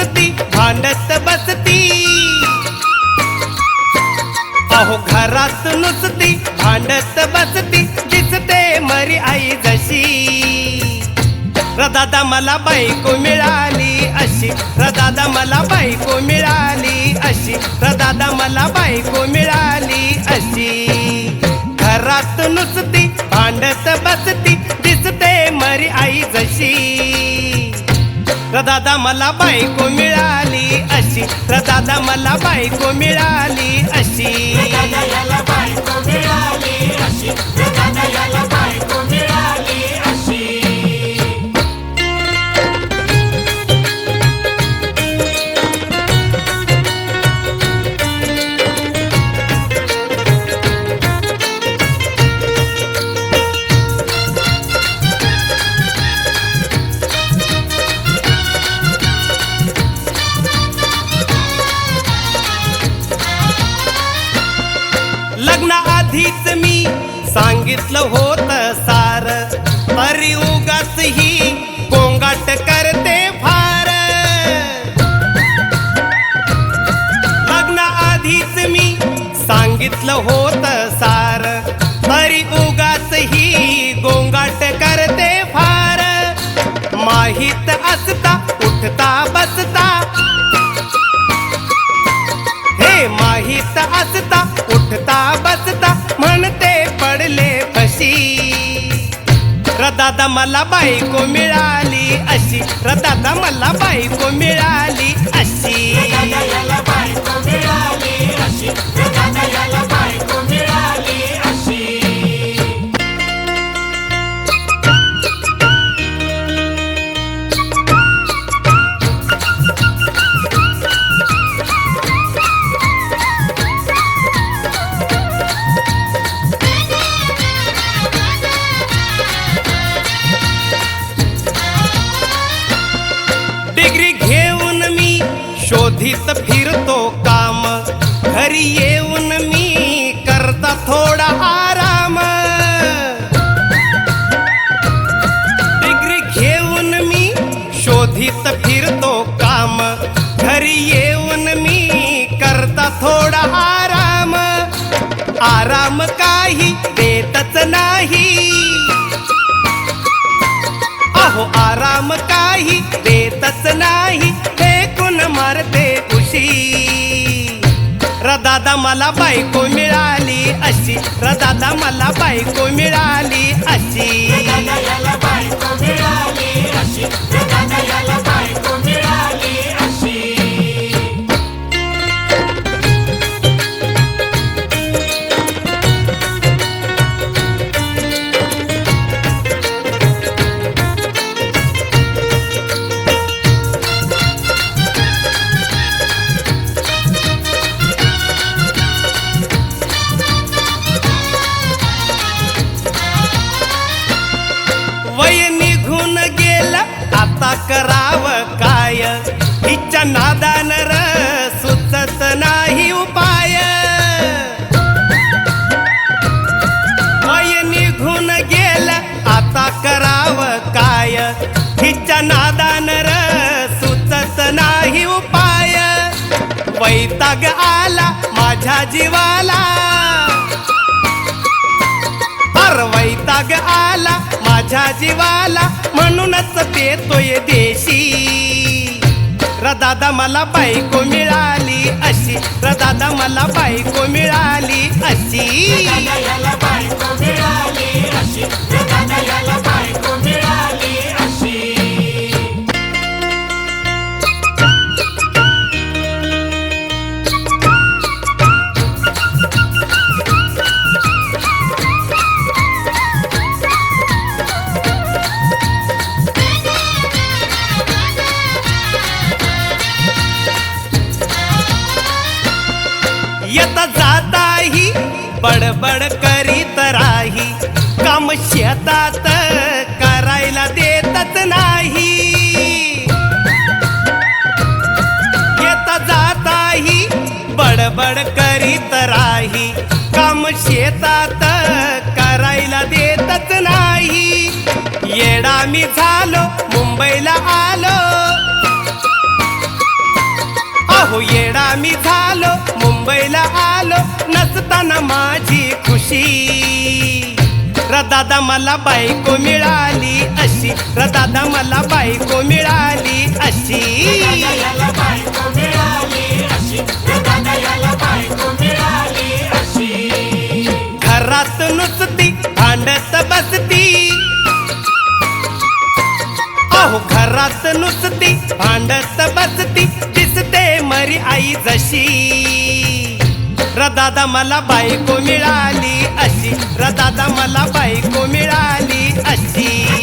नुसती भांडत बसती. अहो घरात नुसती भांडत बसती दिसते मरी आई जशी. रदादा मला बायको मिळाली अशी रदादा मला बायको मिळाली अशी रदादा मला बायको मिळाली अशी. घरात नुसती भांडत बसती रदादा मला बायको मिळाली अशी. रदादा मला बायको मिळाली अशी. आधीच मी सांगितलं होत सार. तरी उगाच ही गोंगाट करते फार. लग्न आधीच मी सांगितलं होत सार. तरी उगाच ही गोंगाट करते फार. माहीत असता उठता बस रदादा मला बायको मिळाली अशी. रदादा मला बायको मिळाली अशी. शोधित फिरतो काम. घरी येऊन मी करता थोडा आराम. डिग्री घेऊन मी शोधित फिरतो काम. घरी येऊन मी करता थोडा आराम. आराम काही देतच नाही. अहो आराम काही देतच नाही. फेकून मारते रदादा मला बायको मिळाली अशी. रदादा मला बायको मिळाली अशी. करावं काय? हिच्या नादान र सुचत नाही उपाय. वय निघून गेल आता करावं काय? हिच्या नादान र सुचत नाही उपाय. वैताग आला माझ्या जीवाला. वैताग आला माझ्या जीवाला. रदादा मला बायको मिळाली अशी. रदादा मला बायको मिळाली अशी. बायको मिळाली. अशी येता जाताही बडबड करीत राही. काम शेतात करायला देतच नाही. येता जाताही बडबड करीत राही. काम शेतात करायला देतच नाही. येडा मी झालो मुंबईला आलो. अहो येडा मी झालो मुंबईला आलो नसताना माझी खुशी. रदादा मला बायको मिळाली अशी रदादा मला बायको मिळाली अशी. दिसते आई जशी. रदादा मला बायको मिळाली अशी. रदादा मला बायको मिळाली अशी.